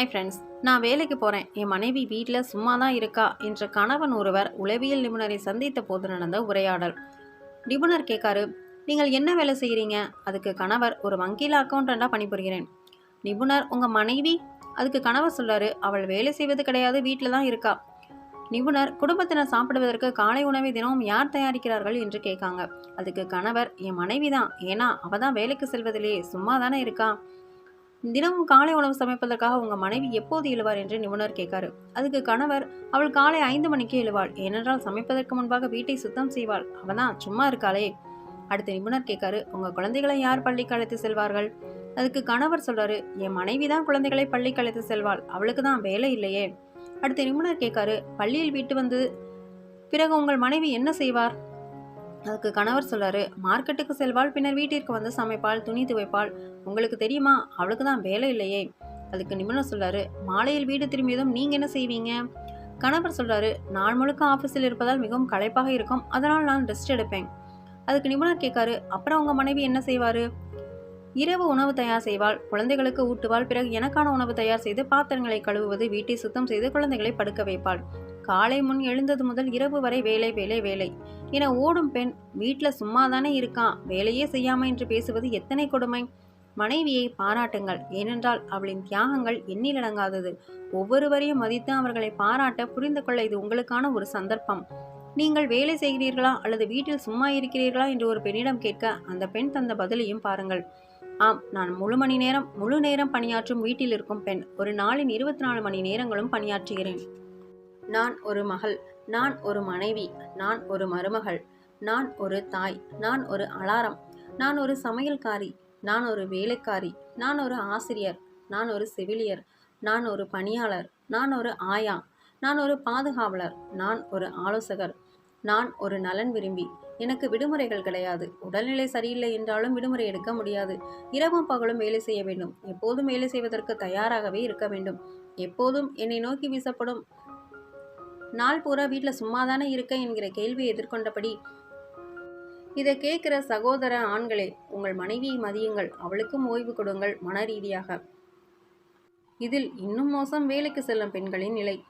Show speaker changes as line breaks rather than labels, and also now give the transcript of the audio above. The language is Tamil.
ஹாய் ஃப்ரெண்ட்ஸ் நான் வேலைக்கு போகிறேன் என் மனைவி வீட்டில் சும்மா தான் இருக்கா என்ற கணவன் ஒருவர் உளவியல் நிபுணரை சந்தித்த போது நடந்த உரையாடல். நிபுணர் கேட்காரு நீங்கள் என்ன வேலை செய்கிறீங்க அதுக்கு கணவர் ஒரு வங்கியில் அக்கௌண்டண்ட்டாக பணிபுரிகிறேன். நிபுணர் உங்கள் மனைவி? அதுக்கு கணவர் சொல்கிறாரு அவள் வேலை செய்வது கிடையாது வீட்டில் தான் இருக்கா. நிபுணர் குடும்பத்தினர் சாப்பிடுவதற்கு காலை உணவை தினமும் யார் தயாரிக்கிறார்கள்? என்று கேட்காங்க. அதுக்கு கணவர் என் மனைவி தான் ஏன்னா அவள் தான் வேலைக்கு செல்வதிலேயே சும்மா தானே இருக்கா? தினமும் காலை உணவு சமைப்பதற்காக உங்க மனைவி எப்போது எழுவார் என்று நிபுணர் கேட்காரு. அதுக்கு கணவர் அவள் காலை ஐந்து மணிக்கு எழுவாள். ஏனென்றால் சமைப்பதற்கு முன்பாக வீட்டை சுத்தம் செய்வாள். அவதான் சும்மா இருக்காளே. அடுத்த நிபுணர் கேட்காரு உங்க குழந்தைகளை யார் பள்ளிக்கு அழைத்து செல்வார்கள்? அதுக்கு கணவர் சொல்றாரு என் மனைவி தான் குழந்தைகளை பள்ளிக்கு அழைத்து செல்வாள். அவளுக்கு தான் வேலை இல்லையே. அடுத்த நிபுணர் கேட்காரு பள்ளியில் விட்டு வந்து பிறகு உங்கள் மனைவி என்ன செய்வார்? அதுக்கு கணவர் சொல்லாரு மார்க்கெட்டுக்கு செல்வாள் பின்னர் வீட்டிற்கு வந்து சமைப்பாள் துணி துவைப்பாள். உங்களுக்கு தெரியுமா? அவளுக்கு தான் வேலை இல்லையே. அதுக்கு நிபுணர் சொல்றாரு மாலையில் வீடு திரும்பியதும் நீங்க என்ன செய்வீங்க? கணவர் சொல்றாரு நாள் முழுக்க ஆஃபீஸில் இருப்பதால் மிகவும் களைப்பாக இருக்கும். அதனால் நான் ரெஸ்ட் எடுப்பேன். அதுக்கு நிபுணர் கேட்காரு அப்புறம் உங்க மனைவி என்ன செய்வாரு? இரவு உணவு தயார் செய்வாள். குழந்தைகளுக்கு ஊட்டுவாள். பிறகு எனக்கான உணவு தயார் செய்து பாத்திரங்களை கழுவுவது வீட்டை சுத்தம் செய்து குழந்தைகளை படுக்க வைப்பாள். காலை முன் எழுந்தது முதல் இரவு வரை வேலை வேலை வேலை. என ஓடும் பெண் வீட்டில் சும்மா தானே இருக்கான். வேலையே செய்யாமல் என்று பேசுவது எத்தனை கொடுமை? மனைவியை பாராட்டுங்கள். ஏனென்றால் அவளின் தியாகங்கள் எண்ணிலடங்காதது ஒவ்வொருவரையும் மதித்து அவர்களை பாராட்ட புரிந்து கொள்ள இது உங்களுக்கான ஒரு சந்தர்ப்பம். நீங்கள் வேலை செய்கிறீர்களா? அல்லது வீட்டில் சும்மா இருக்கிறீர்களா? என்று ஒரு பெண்ணிடம் கேட்க அந்த பெண் தந்த பதிலையும் பாருங்கள். ஆம் நான் முழு மணி நேரம் முழு நேரம் பணியாற்றும் வீட்டில் இருக்கும் பெண். ஒரு நாளின் இருபத்தி நாலு மணி நேரங்களும் பணியாற்றுகிறேன். நான் ஒரு மகள் நான் ஒரு மனைவி நான் ஒரு மருமகள் நான் ஒரு தாய் நான் ஒரு அலாரம் நான் ஒரு சமையல்காரி நான் ஒரு வேலைக்காரி நான் ஒரு ஆசிரியர் நான் ஒரு செவிலியர் நான் ஒரு பணியாளர் நான் ஒரு ஆயா நான் ஒரு பாதுகாவலர் நான் ஒரு ஆலோசகர் நான் ஒரு நலன் விரும்பி எனக்கு விடுமுறைகள் கிடையாது உடல்நிலை சரியில்லை என்றாலும் விடுமுறை எடுக்க முடியாது இரவும் பகலும் வேலை செய்ய வேண்டும் எப்போதும் வேலை செய்வதற்கு தயாராகவே இருக்க வேண்டும் எப்போதும் என்னை நோக்கி வீசப்படும் நாள் பூரா வீட்டில் சும்மா தானே இருக்க என்கிற கேள்வியை எதிர்கொண்டபடி இதை கேட்குற சகோதர ஆண்களே உங்கள் மனைவியை மதியுங்கள் அவளுக்கும் ஓய்வு கொடுங்கள் மன ரீதியாக. இதில் இன்னும் மோசம் வேலைக்கு செல்லும் பெண்களின் நிலை.